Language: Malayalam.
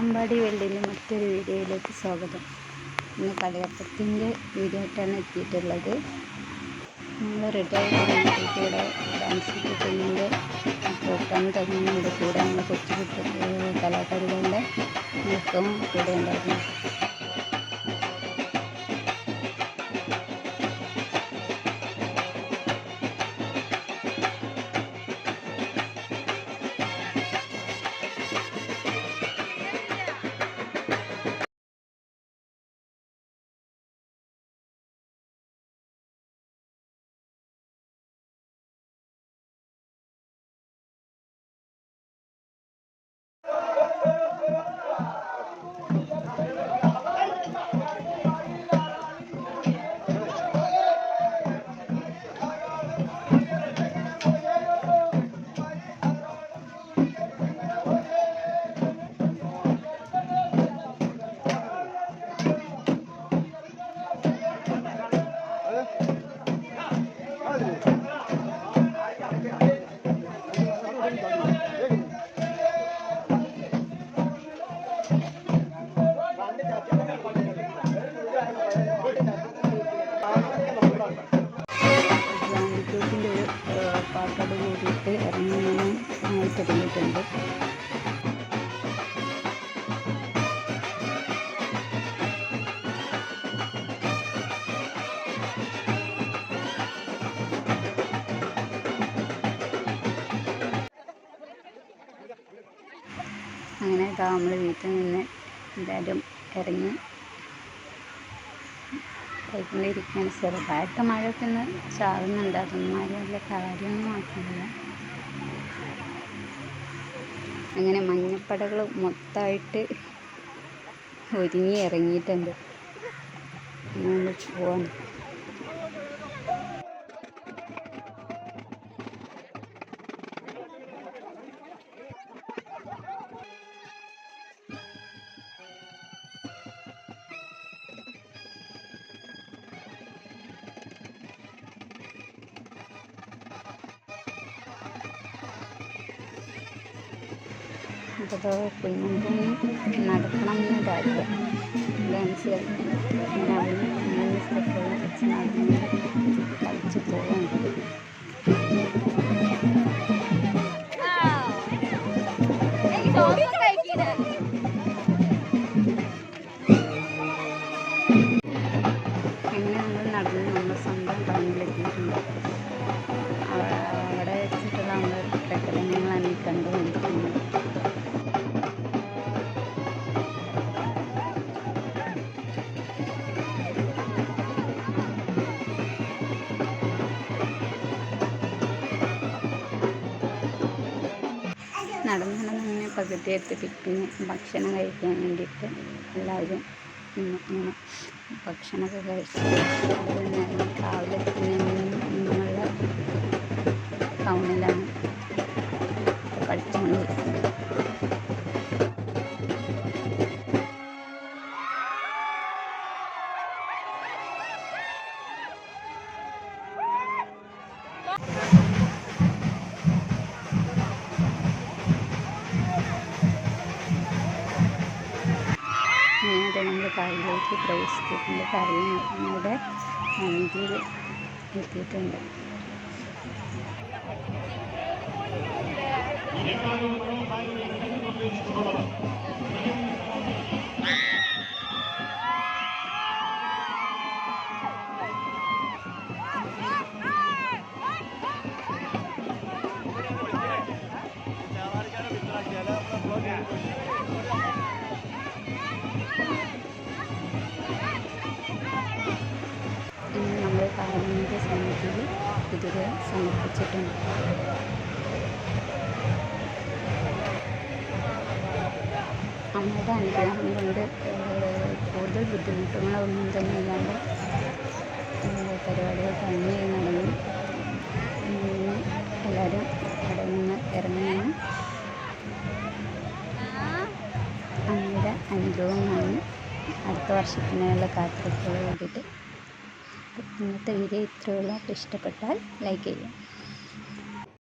അമ്പാടി വെള്ളിന്റെ മറ്റൊരു വീഡിയോയിലേക്ക് സ്വാഗതം. ഇന്ന് കളിയപ്പത്തിന്റെ വീഡിയോ ആയിട്ടാണ് എത്തിയിട്ടുള്ളത്. നമ്മൾ റിട്ടയർ കൂടെ ഡാൻസ് കുട്ടിന്റെ പ്രോഗ്രാം തുടങ്ങുന്നതിന്റെ കൂടെ നമ്മൾ കൊച്ചു കുട്ടി കലാകാരികളുടെ നൃത്തവും കൂടെ ഉണ്ടായിരുന്നു ഇറങ്ങാനായി തുടങ്ങിയിട്ടുണ്ട് അങ്ങനെ ഇതാ നമ്മൾ വീട്ടിൽ നിന്ന് എല്ലാവരും ഇറങ്ങി ബൈക്കിലിരിക്കാൻ ചെറുതായിട്ട് മഴ പിന്നെ ചാറുന്നുണ്ട്. അതൊന്നും ആരും വലിയ കാര്യമൊന്നും ആക്കുന്നില്ല അങ്ങനെ മഞ്ഞപ്പടകൾ മൊത്തമായിട്ട് ഒരുങ്ങി ഇറങ്ങിയിട്ടുണ്ട്. പോവാണ് അപ്പോൾ കുഞ്ഞും നടക്കണം എന്നൊരാഗ്രഹം ഡാൻസ് കളിക്കണം അവിടെ മൂന്ന് സ്റ്റെപ്പുകൾ വെച്ച് നടന്ന് കളിച്ച് പോകുന്നുണ്ട് അങ്ങനെ നമ്മൾ നടന്ന് നമ്മൾ സ്വന്തം ടൗണിലെത്തിയിട്ടുണ്ട് അവിടെ വെച്ചിട്ടുള്ള നമ്മൾ പ്രകടനങ്ങളാണ് ഈ കണ്ടുകൊണ്ടിരിക്കുന്നത് എത്തി പിന്നെ ഭക്ഷണം കഴിക്കാൻ വേണ്ടിയിട്ട് എല്ലാവരും ഭക്ഷണമൊക്കെ കഴിച്ച് രാവിലെ നിന്നുള്ള കായലിലേക്ക് പ്രവേശിച്ചിട്ടുണ്ട്. നമ്മുടെ വണ്ടിയിൽ എത്തിയിട്ടുണ്ട്. ഇന്ന് പാർലമെന്റ് ഇതുവരെ സമർപ്പിച്ചിട്ടുണ്ട് അമ്മയുടെ അനുഗ്രഹം കൊണ്ട് കൂടുതൽ ബുദ്ധിമുട്ടുകളൊന്നും തന്നെ ഇല്ലാണ്ട് പരിപാടികൾ ഭംഗിയായി നടന്നു. എല്ലാവരും അവിടെ നിന്ന് ഇറങ്ങിയാണ് അമ്മയുടെ അനുഗ്രഹമാണ് അടുത്ത വർഷത്തിനുള്ള കാത്തിരിപ്പോട് കൂടിയിട്ട് ഇന്നത്തെ വീഡിയോ ഇത്രയുള്ള ഇഷ്ടപ്പെട്ടാൽ ലൈക്ക് ചെയ്യുക.